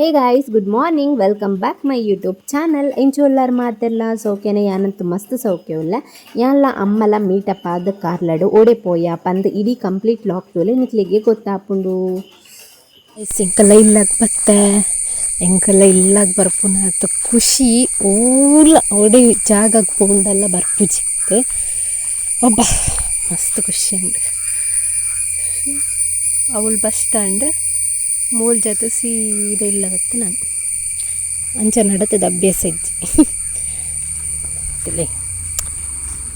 Hey guys good morning welcome back my YouTube channel ಎಂಚುಲ್ಲಾರ್ ಮಾತೆಲ್ಲ ಸೌಖ್ಯನೇ, ಯಾನಂತೂ ಮಸ್ತ್ ಸೌಖ್ಯವಿಲ್ಲ. ಯಾನ್ಲ ಅಮ್ಮಲ ಮೀಟಪ್ ಆದ ಕಾರ್ಲಡು ಓಡೆ ಪೋಯ ಪಂದ್ ಇಡೀ ಕಂಪ್ಲೀಟ್ ಲಾಕ್ ಟೋಲೆ ನಿಕ್ಲಿಗೆ ಗೊತ್ತಾಪುಂಡು. ಎಂಕಲ್ಲ ಇಲ್ಲಾಗ ಬತ್ತೆ. ಎಂಕಲ್ಲ ಇಲ್ಲಾಗ ಬರ್ಪುನ ಅಂತ ಖುಷಿ. ಊಲ ಓಡೆ ಜಾಗಕ್ಕೆ ಪೋಂಡಲ್ಲ ಬರ್ಪು ಜಿತ್ತೆ. ಒಬ್ಬ, ಮಸ್ತ್ ಖುಷಿ ಅಂಡ್. ಅವಳು ಬಸ್ ಸ್ಟ್ಯಾಂಡ್. ಮೂಲ್ ಜೊತೆ ಸೀದಾ ಇಲ್ಲವತ್ತು ನಾನು. ಅಂಚ ನಡತದ ಅಭ್ಯಾಸ ಇಜ್ಜಿ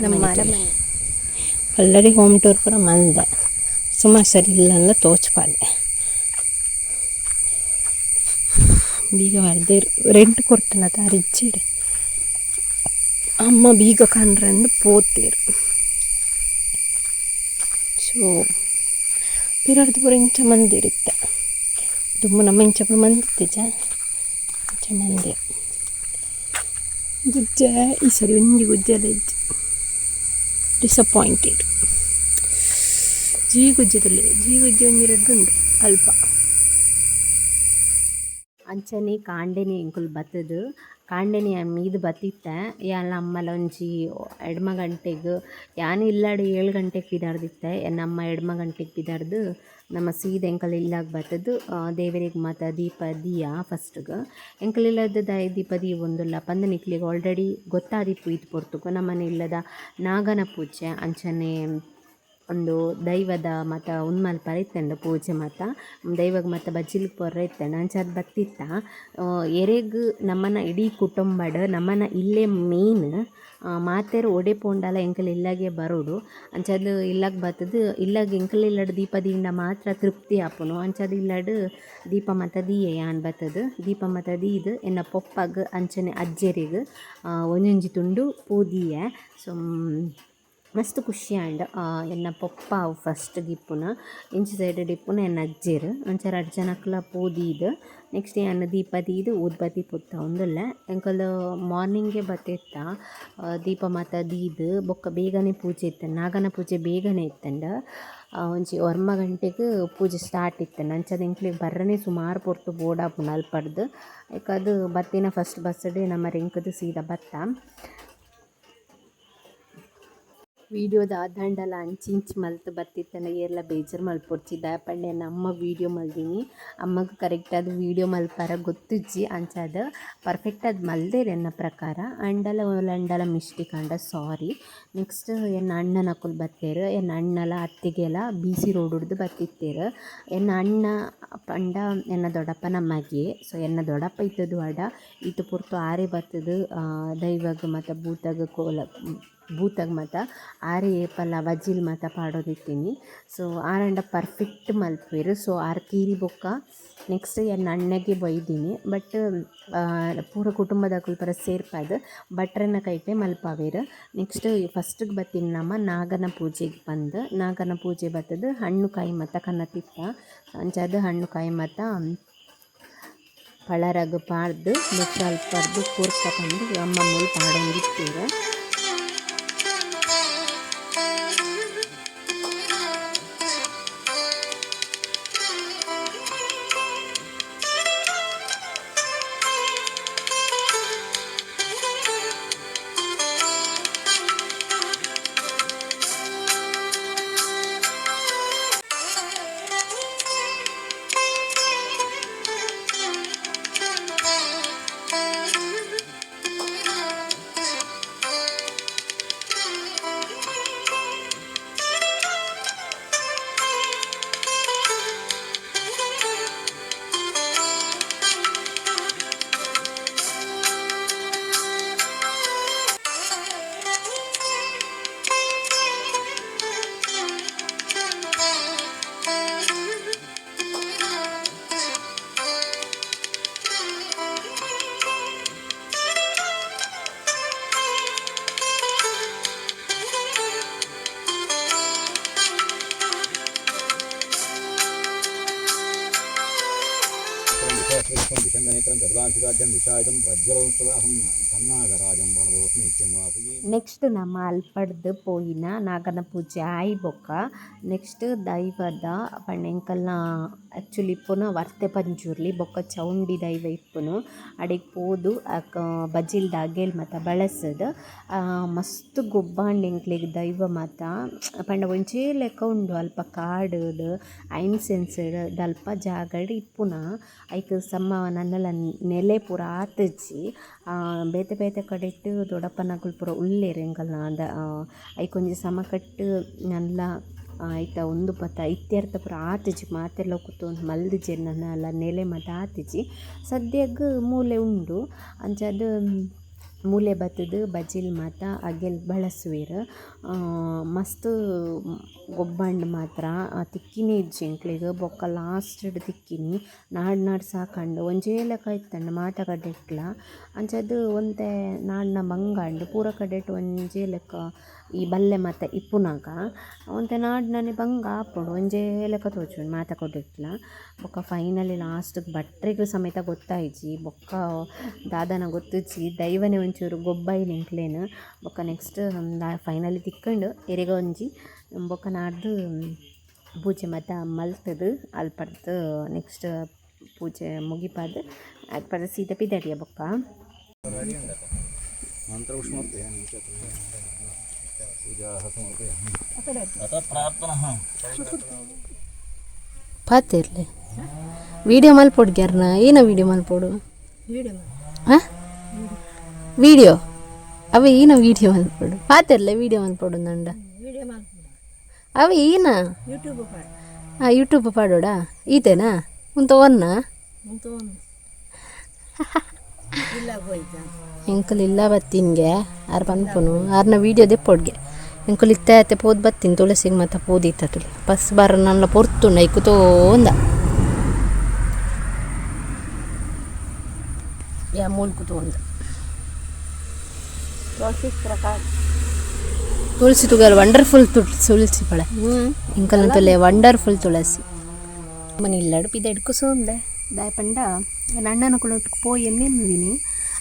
ನಮ್ಮ ಆಲ್ರೆಡಿ ಹೋಮ್ ಟೂರ್ ಕೂಡ ಮಂದ. ಸುಮಾರು ಸರಿ ಇಲ್ಲ ಅಂದ ತೋಚ್ಪಾಲೆ ಬೀಗ ಬರ್ದೇ ರೆಂಟ್ ಕೊಡ್ತಾನ ತಾರು ಅಮ್ಮ ಬೀಗ ಕಂಡ್ರಂದು ಪೋತೇರು ಸೊ ಪಿರಡ್ದು ಪೂರ ಇಂಚ ಮಂದಿ ಇರುತ್ತೆ ಮಂಚ ನಮ್ಮ ಇಂಚ ಮಂದೆ ಗುಜ್ಜೆ, ಈ ಸರಿ ಒಂಜಿ ಗುಜ್ಜೆಲ್ಲ ಇಜ್ಜಿ ಡಿಸಪಾಯಿಂಟೆಡ್ ಜೀ ಗುಜ್ಜದಲ್ಲಿ, ಜೀ ಗುಜ್ಜೆ ಉಂಡು ಅಲ್ಪ. ಅಂಚನೆ ಕಾಂಡೆನಿ ಎಂಕುಲ್ ಬತ್ತದು. ಕಾಂಡೆನಿ ಮೀದು ಬತ್ತಿತ್ತೆ. ಯಾನ್ ಅಮ್ಮಲ ಒಂಜಿ ಎಡ್ಮ ಗಂಟೆಗ್ ಯಾನ್ ಇಲ್ಲಾಡ್ ಏಳು ಗಂಟೆಗೆ ಪಿದಾರ್ದಿತ್ತೆ. ನಮ್ಮ ಎಡ್ಮ ಗಂಟೆಗೆ ಪಿದಾರ್ದು ನಮ್ಮ ಸೀದ ಎಂಕಲ್ ಇಲ್ಲಾಗ ಬತ್ತದು. ದೇವರಿಗೆ ಮಾತ ದೀಪ ದೀಯ ಫಸ್ಟ್ಗೆ. ಎಂಕಲ್ ಇಲ್ಲದ ದೀಪ ದೀ ಒಂದುಲ್ಲ. ಪಂದ ನಿಕ್ಲಿಗೆ ಆಲ್ರೆಡಿ ಗೊತ್ತಾದಿಪ್ಪು ಇದು ಪೊರ್ತುಕು. ನಮ್ಮನೆ ಇಲ್ಲದ ನಾಗನ ಪೂಜೆ ಅಂಚನೆ ಒಂದು ದೈವದ ಮತ ಉನ್ಮಲ್ ಪರಿತ್ತೆಂಡು ಪೂಜೆ ಮಾತ. ದೈವಗ್ ಮತ ಬಜ್ಜಿಲಿಗ್ ಪೊರ ಇತ್ತೆಂಡು ಅಂಚಾದ್ ಬತ್ತಿತ್ತ ಎರೆಗ್ ನಮ್ಮನ ಇಡೀ ಕುಟುಂಬಡ್, ನಮ್ಮನ ಇಲ್ಲೇ ಮೇನ್ ಮಾತೆರ್ ಒಡೆ ಪೋಂಡಲ ಎಂಕಲ್ ಇಲ್ಲಾಗೆ ಬರೋಡು. ಅಂಚಾದ್ ಇಲ್ಲಾಗ್ ಬತ್ತದ್, ಇಲ್ಲಾಗ್ ಎಂಕಲ್ ಇಲ್ಲಡ್ ದೀಪದಿಂದ ಮಾತ್ರ ತೃಪ್ತಿ ಆಪುನು. ಅಂಚಾದ್ ಇಲ್ಲಡ್ ದೀಪ ಮತ ದೀಯೆ ಯಾನ್ ಬತ್ತದು. ದೀಪ ಮತ ದೀದ್, ಎನ್ನ ಪೊಪ್ಪಗ್ ಅಂಚನೆ ಅಜ್ಜೆರಿಗ್ ಒಂಜೊಂಜಿ ತುಂಡು ಪೂದಿಯ. ಸೊ ಮಸ್ತ್ ಖುಷಿ ಆಂಡ್ ಎನ್ನ ಪಪ್ಪ ಅವು ಫಸ್ಟ್ ದಿಪ್ಪುನ ಇಂಚಿ ಸೈಡ್ ಡಿಪ್ಪುನ ಎನ್ನ ಅಜ್ಜೆರ್, ಒಂಚಾರ ಅಡ್ ಜನಕ್ಲ ಪೋದೀದ್ ನೆಕ್ಸ್ಟ್ ಎನ್ನ ದೀಪ ದೀದ್ ಊದ್ಬತ್ತಿ ಪುತ್ತ ಉಂದುಲ್ಲ. ಎಂಕಲ್ ಮಾರ್ನಿಂಗೆ ಬತ್ತಿತ್ತ ದೀಪ ಮಾತ ದೀದ್, ಬೊಕ್ಕ ಬೇಗನೆ ಪೂಜೆ ಇತ್ತ, ನಾಗನ ಪೂಜೆ ಬೇಗನೆ ಇತ್ತಂಡ ಒಂಚಿ ಒರ್ಮ ಗಂಟೆಗೆ ಪೂಜೆ ಸ್ಟಾರ್ಟ್ ಇತ್ತು ನಂಚದ ಎಂಕ್ಲೆಗ್ ಬರ್ರನೇ ಸುಮಾರು ಪೊರ್ತು ಬೋಡಾಪುಂಡು ಅಲ್ಪಡ್ದ್ ಯಾಕದು ಬತ್ತಿನ ಫಸ್ಟ್ ಬಸ್ ಡೇ ನಮ್ಮ ರೆಂಕದು ಸೀದಾ ಬತ್ತ. ವೀಡಿಯೋದ ಅಂಚಿ ಇಂಚಿ ಮಲ್ತು ಬತ್ತಿತ್ತಂಡ ಏರ್ಲ ಬೇಜಾರು ಪಂಡ ದಯಪಂಡೆ ನಮ್ಮ ವೀಡಿಯೋ ಅಮ್ಮಗೆ ಕರೆಕ್ಟ್ ಅದು ವೀಡಿಯೋ ಮಲ್ಪಾರ ಗೊತ್ತಿಜ್ಜಿ. ಅಂಚಾದ ಪರ್ಫೆಕ್ಟಾದ ಮಲ್ದೇರ್ ಎನ್ನ ಪ್ರಕಾರ ಅಂಡಲ ಅಂಡಲ ಮಿಸ್ಟೇಕ್ ಅಂಡ ಸಾರಿ. ನೆಕ್ಸ್ಟ್ ಎನ್ನ ಅಣ್ಣನ ಅಕ್ಕುಲು ಬತ್ತೇರು ಎನ್ನ ಅಣ್ಣಲ ಅತ್ತಿಗೆಲ್ಲ ಬಿ ಸಿ ರೋಡ್ ಹಿಡ್ದು ಬತ್ತಿತ್ತೇರು. ಎನ್ನ ಅಣ್ಣ ಪಂಡ ಎನ್ನ ದೊಡ್ಡಪ್ಪ ನಮ್ಮಗೆ ಸೊ ಎನ್ನ ದೊಡ್ಡಪ್ಪ ಇತ್ತದು ಅಡ. ಇತ್ತು ಪುರ್ತು ಆರೆ ಬತ್ತದು ದೈವಾಗ ಮತ್ತು ಭೂತಾಗ ಕೋಲ ಭೂತಗ್ ಮಾತ, ಆರೆ ಏಪಲ್ಲ ವಜಿಲ್ ಮಾತ ಪಾಡೋದಿತ್ತೀನಿ ಸೊ ಆರಂಡ ಪರ್ಫೆಕ್ಟ್ ಮಲ್ಪುವೆರ್ ಸೊ ಆರ್ ಕೀರಿ ಬೊಕ್ಕ ನೆಕ್ಸ್ಟ್ ಎನ್ನ ಅಣ್ಣಗೆ ಬೈದೀನಿ. ಬಟ್ ಪೂರ ಕುಟುಂಬದ ಕುಲ್ಪರ ಸೇರ್ಪಾದ ಭಟ್ರನ ಕೈಟೆ ಮಲ್ಪಾವೇರು. ನೆಕ್ಸ್ಟ್ ಫಸ್ಟ್ಗ್ ಬತ್ತೀನಿ ನಮ್ಮ ನಾಗನ ಪೂಜೆಗೆ ಬಂದು. ನಾಗನ ಪೂಜೆ ಬತ್ತದ ಹಣ್ಣು ಕಾಯಿ ಮತ್ತು ಕನ್ನ ತಿತ್ತ ಅಂಚಾದ ಹಣ್ಣು ಕಾಯಿ ಮತ್ತು ಪಳರಗ್ ಪಾಡ್ದು ಅಲ್ಪ ಪರ್ದು ಕೂರ್ಕ ಬಂದು ಅಮ್ಮ ಮೂಲ್ విష్ణం విషం నేత్రం గదాశిరాజ్యం విషాయుధం ప్రజ్వలహం కన్నాగరాజం ప్రణదోస్ నిత్యం వాసి ನೆಕ್ಸ್ಟ್ ನಮ್ಮ ಅಲ್ಪಡ್ದು ಪೋಯಿನ ನಾಗನ ಪೂಜೆ ಆಯ್ ಬೊಕ್ಕ ನೆಕ್ಸ್ಟ್ ದೈವದ ಪಣ್ಣೆಂಕಲ್ನ ಆ್ಯಕ್ಚುಲಿ ಇಪ್ಪುನ ವರ್ತೆ ಪಂಜುರ್ಲಿ ಬೊಕ್ಕ ಚೌಂಡಿ ದೈವ ಇಪ್ಪುನು ಅಡಿಗೆ ಪೋದು ಅಕ ಬಜಿಲ್ದ ಅಗೇಲ್ ಮಾತ ಬಳಸದು ಮಸ್ತ್ ಗೊಬ್ಬಾಂಡ್ ಎಂಕ್ಲೆಗ್ ದೈವ ಮಾತ ಪಂಡ ಒಂಚೇ ಲೆಕ್ಕ ಉಂಡು ಅಲ್ಪ ಕಾಡುಡು ಐನ್ ಸೆನ್ಸ್ಡ್ ದಲ್ಪ ಜಾಗಡ್ ಇಪ್ಪುನ ಐಕ್ ಸಮ್ಮ ನನ್ನಲ ನೆಲೆ ಪೂರ ಆತಜ್ಜಿ ಆ, ಬೇತೆ ಬೇತೆ ಕಡೆಟ್ ದೊಡ್ಡಪ್ಪನಗಳು ಪೂರ ಉಳ್ಳೇರು ಎಂಕಲ್ನ ಅದ ಐಕೊಂಜಿ ಸಮ ಕಟ್ಟು ನಲ್ಲ ಆಯ್ತ, ಒಂದು ಪತ ಇತ್ಯರ್ಥ ಪುರ, ಆತಿಜಿ, ಮಾತೆಲ್ಲ ಕೂತ್ಕೊಂಡು ಮಲ್ದಿಜೆ ಅಲ್ಲ, ನೆಲೆ ಮತ ಆತಿಜಿ. ಸದ್ಯಗ್ ಮೂಲೆ ಉಂಡು. ಅಂಚದು ಮೂಲೆ ಬತ್ತದು, ಬಜಿಲ್ ಮಾತ, ಅಗೆಲ್ ಬಳಸುವೆರ್. ಮಸ್ತ್ ಗೊಬ್ಬಂಡ್ ಮಾತ್ರ ತಿಕ್ಕಿನಿ ಇಜ್ಜಿ ಎಂಕ್ಲೆಗ್ ಬೊಕ್ಕ ಲಾಸ್ಟ್ ತಿಕ್ಕಿನಿ. ನಾಡ್ ನಾಡ್ ಸಾಕಂಡು, ಒಂಜೇಲ ಕಾಯ್ತಂಡು ಮಾತ ಕಡೆಟ್ಲ. ಅಂಚದು ಒಂತೆ ನಾಡ್ನ ಮಂಗಾಂಡು, ಪೂರ ಕಡೆಟ್ ಒಂಜೇ ಲೆಕ್ಕ ಈ ಬಲ್ಲೆ ಮಾತ ಇಪ್ಪುನಾಗ ಒಂತೆ ನಾಡ್ನನೆ ಬಂಗ ಆಪುಂಡು ಒಂಜೇ ಲೆಕ್ಕ ತೋಜುಂಡು ಮಾತ ಕೊಟ್ಟಿಟ್ಲ ಬೊಕ್ಕ ಫೈನಲಿ ಲಾಸ್ಟ್ಗ್ ಭಟ್ರಿಗೂ ಸಮೇತ ಗೊತ್ತಾಯ್ಜಿ, ಬೊಕ್ಕ ದಾದನ ಗೊತ್ತಿಜ್ಜಿ, ದೈವನೆ ಒಂಚೂರು ಗೊಬ್ಬಾಯಿ ನಿಂಕ್ಲೇನು ಬೊಕ್ಕ ನೆಕ್ಸ್ಟ್ ಫೈನಲಿ ತಿಕ್ಕಂಡು, ಎರೆಗ ಒಂಜಿ, ಬೊಕ್ಕ ನಾಡ್ದು ಪೂಜೆ ಮತ್ತು ಮಲ್ತದು ಅಲ್ಪಡ್ದು ನೆಕ್ಸ್ಟ್ ಪೂಜೆ ಮುಗಿಪಾದ ಅಲ್ಪಡ್ದು ಸೀದಾ ಪಿದಡಿಯ ಬೊಕ್ಕ. ಪಾತಿರ್ಲಿ ವಿಡಿಯೋ ಮಲ್ಪೊಡ್ಗ್ಯಾರ್ನ ಏನ ವಿಡಿಯೋ ಮಲ್ಪೊಡು ಹಾಂ? ವಿಡಿಯೋ? ಅವ ಏನ ವಿಡಿಯೋ ಮಲ್ಪೊಡು ಪಾತಿರ್ಲೆ ವಿಡಿಯೋ ಮಲ್ಪೊಡು ನಂಡ. ಅವ ಏನ? ಹಾಂ ಯೂಟ್ಯೂಬ್ ಪಾಡೋಡಾ? ಈತೇನಾ? ಉಂತ ಒನ್ನ? ಎಂಕಲ್ ಇಲ್ಲ ಬತ್ತಿನ್ಗೆ. ಆರು ಪನ್ಪುನು ಆರ್ನ ದೇ ದೆಪ್ಪೊಡ್ಗೆ ಎಂಕಲ್ ಇತ್ತ ಅತ್ತೆ ಪೋದ್ ಬತ್ತಿನ ತುಳಸಿಗೆ ಮತ್ತೆ ಪೋದಿತ್ತ ತುಳಿ ಬಸ್ ಬರ ನನ್ನ ಪೊರ್ತುಂಡ ಐಕು ತೋಂದ ಯಾ ಮೂಲ್ಕು ತೋಂದ ತುಳಸಿ ತುಗಲ್ ವಂಡರ್ಫುಲ್ ತುಳಸಿ ಪಳೆ ಇಂಕಲ್ ತುಲೆ ವಂಡರ್ಫುಲ್ ತುಳಸಿ ಮನೆ ಇಲ್ಲಾಡು ಪಿದ ಹಿಡ್ಕು ಸೋಂದೆ ದಾಯ ಪಂಡ ಅಣ್ಣನ ಕುಳೊಟ್ಟಿಗೆ ಪೋಯಿ ಎನ್ನೆನ್ನುವಿನಿ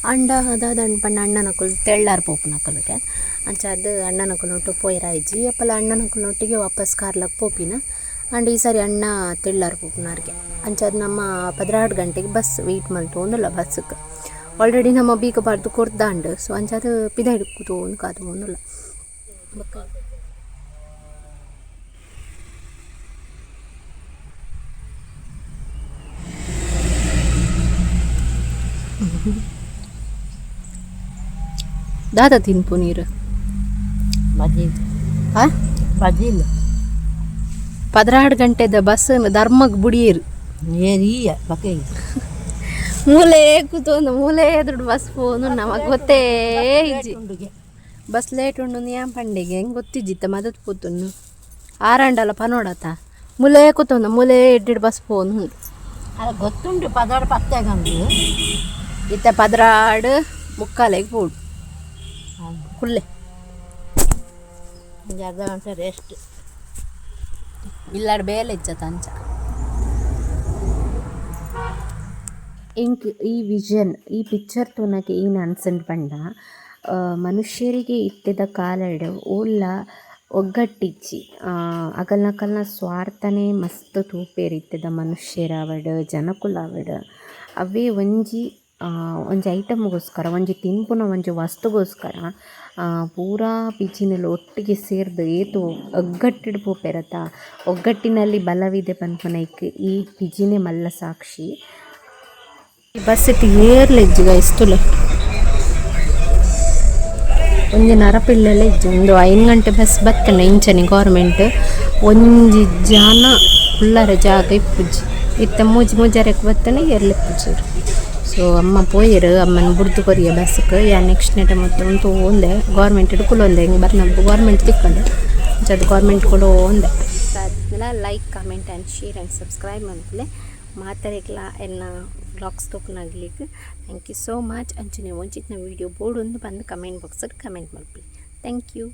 ಅಂಡ ಅದಾದ ಅಣ್ಣ ಅಣ್ಣನಕುಲು ಅಣ್ಣನ ಕುಲ್ ತೆಳ್ಳಾರ್ ಪೋಪು ನಕಲ್ಗೆ. ಅಂಚ ಅದು ಅಣ್ಣನ ಕುಲೊಟ್ಟು ಪೋಯ್ರಾಯ್ಜಿ ಅಪ್ಪಲ ಅಣ್ಣನ ಕುಲೊಟ್ಟಿಗೆ ವಾಪಸ್ ಕಾರ್ಲಕ್ಕೆ ಪೋಪಿನ. ಅಂಡ್ ಈ ಸಾರಿ ಅಣ್ಣ ತೆಳ್ಳಾರ್ ಪೋಪುನಾರ್ಗೆ. ಅಂಚ ಅದು ನಮ್ಮ ಪದ್ರಾಡು ಗಂಟೆಗೆ ಬಸ್ ವೆಯ್ಟ್ ಮಲ್ತು ಒಂದಲ್ಲ ಬಸ್ಸಿಗೆ ಆಲ್ರೆಡಿ ನಮ್ಮ ಬೀಗ ಬಾರ್ದು ಕೊರ್ದಾಂಡ್ ಸೊ ಅಂಚಾದ ಅದು ಪಿದ ಹಿಡ್ಕುದು ಒಂದು ಕಾದು ಒಂದಲ್ಲ ದಾದ ತಿನ್ಪು ನೀರು ಬಜಿಲ್ ಆ ಬಜಿಲ್ ಪದ್ರಾಡು ಗಂಟೆದ ಬಸ್ ಧರ್ಮಗ್ ಬುಡಿಯರು ಏರಿಯ ಬಕೆ ಮೂಲೆ ಕೂತೊಂದು ಮೂಲೆ ಎದುರು ಬಸ್ ಪೋನು ನಮಗ್ ಗೊತ್ತೇ ಇಜ್ಜಿ ಬಸ್ ಲೇಟ್ ಉಂಡು ನಿಯಂ ಪಂಡೆಗೆ ಹೆಂಗ್ ಗೊತ್ತಿಜ್ಜಿತ್ತ ಮದತ್ ಪೋತುನ್ನು ಆರಂಡಲ ಪನೋಡತ ಮೂಲೆ ಕೂತೊಂದು ಮೂಲೆ ಎಡ್ಡಿಡ್ ಬಸ್ ಪೋನು ಉಂಡು ಗೊತ್ತುಂಡು ಗೊತ್ತುಂಟು ಪದಾರ್ಥ ಪತ್ತಾಗಂದು ಇತ್ತ ಪದರಾಡು ಮುಕ್ಕಾಲೆಗೆ ಪೋಡು ಕುಲ್ಲೆ ಒಂದು ಅರ್ಧ ಗಂಟೆ ರೆಸ್ಟ್ ಇಲ್ಲಾಡ ಬೇಲೆ ಇಚ್ಚ ತಂಚ. ಇಂಕ್ ಈ ವಿಷನ್ ಈ ಪಿಕ್ಚರ್ ತೋನಕ್ಕೆ ಏನು ಅನ್ಸಂಡ್ ಪಂಡ ಮನುಷ್ಯರಿಗೆ ಇತ್ತಿದ ಕಾಲಡ್ ಓಲ್ಲ ಒಗ್ಗಟ್ಟಿಚ್ಚಿ. ಅಗಲ್ನಕಲ್ನ ಸ್ವಾರ್ಥನೇ ಮಸ್ತ್ ತೂಪೇರಿತ್ತದ ಮನುಷ್ಯರ ಅವಡ್ ಜನಕುಲ ಅವಡ್ ಅವೇ ಒಂಜಿ ಒಂಜಿ ಐಟಮ್ಗೋಸ್ಕರ, ಒಂಜಿ ತಿನ್ಪುನ ಒಂಜಿ ವಸ್ತುಗೋಸ್ಕರ ಪೂರಾ ಪಿಚಿನಲ್ಲಿ ಒಟ್ಟಿಗೆ ಸೇರ್ದು ಏತು ಒಗ್ಗಟ್ಟಿಡ್ ಪೋಪೆರತ, ಒಗ್ಗಟ್ಟಿನಲ್ಲಿ ಬಲವಿದೆ ಪನ್ಪನೈಕ್ ಈ ಪಿಜಿನೇ ಮಲ್ಲ ಸಾಕ್ಷಿ. ಬಸ್ ಇತ್ತು ಏರ್ಲೆಜ್ಜಿಗ ಇಸ್ತುಲೆ ಒಂಜಿ ನರಪಿಲ್ಲೆಲ್ಲ ಇಜ್ಜಿ, ಒಂದು ಐದು ಗಂಟೆ ಬಸ್ ಬತ್ತಣ್ಣ ಇಂಚನೆ ಗೌರ್ಮೆಂಟ್. ಒಂಜಿ ಜನ ಉಳ್ಳರ ಜಾಗ ಇಪ್ಪುಜಿ ಇತ್ತ ಮೂಜಿ ಮುಜಾರಕ್ಕೆ ಬತ್ತನೆ ಏರ್ಲಿಪ್ಪುಜಿ ಸೊ ಅಮ್ಮ ಪೋಯಿರು, ಅಮ್ಮನ ಬುಡ್ದು ಕೊರಿಯ ಬಸ್ಗೆ ಯಾ ನೆಕ್ಸ್ಟ್ ನೆಟ ಮತ್ತು ಒಂದು ಒಂದೆ. ಗೌರ್ಮೆಂಟ್ ಹಿಡ್ಕೊಂಡು ಒಂದೆ. ಹಿಂಗೆ ಬರ್ನ ಗೌರ್ಮೆಂಟ್ ತಿಕ್ಕೊಂಡೆ. ಅದು ಗೌರ್ಮೆಂಟ್ ಕೂಡ ಒಂದೆ. ಅದನ್ನೆಲ್ಲ like comment and share and subscribe ಮಾಡಿದ್ಲೆ ಮಾತಾಡಿಕ್ಲ ಎನ್ನ ಬ್ಲಾಗ್ಸ್ ತೊಗೊಂಡಾಗ್ಲಿಕ್ಕೆ ಥ್ಯಾಂಕ್ ಯು ಸೋ ಮಚ್ ಅಂಚನೆ ಒಂಚಿತ್ನ ವೀಡಿಯೋ ಬೋರ್ಡ್ ಒಂದು ಬಂದು ಕಮೆಂಟ್ ಬಾಕ್ಸಲ್ಲಿ ಕಮೆಂಟ್ ಮಾಡ್ಬಿಡಿ. Thank you